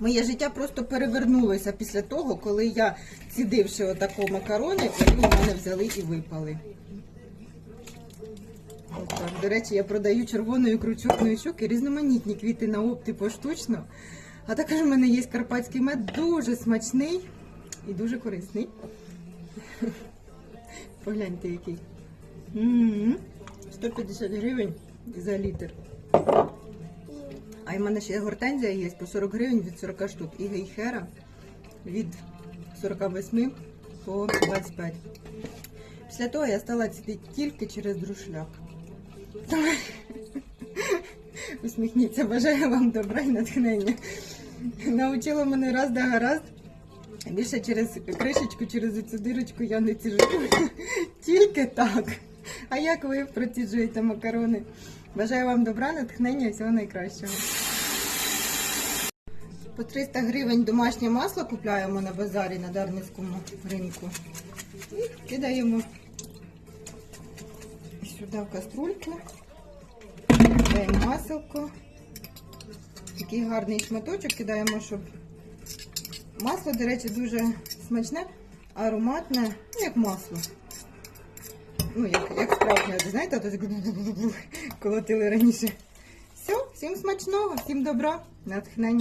Моє життя просто перевернулося після того, коли я, цідивши отако макарони, вони мене взяли і випали. Отак. До речі, я продаю червоною кручовною щуки різноманітні квіти на опті поштучно. А також в мене є карпатський мед, дуже смачний і дуже корисний. Погляньте, який. 150 гривень за літр. А в мене ще гортензія є по 40 гривень від 40 штук. І гейхера від 48 по 25. Після того я стала цідити тільки через друшляк. Усміхніться, бажаю вам добра і натхнення. Научила мене раз да гаразд. Більше через кришечку, через цю дирочку я не ціжу. Тільки так. А як ви проціджуєте макарони? Бажаю вам добра, натхнення і всього найкращого. По 300 гривень домашнє масло купляємо на базарі на Дарницькому ринку. І кидаємо сюди в каструльку. Кидаємо маселко. Такий гарний шматочок кидаємо, щоб масло, до речі, дуже смачне, ароматне, ну, як масло. Ну, як, як справжня, знаєте, то так колотили раніше. Все, всім смачного, всім добра, натхнення.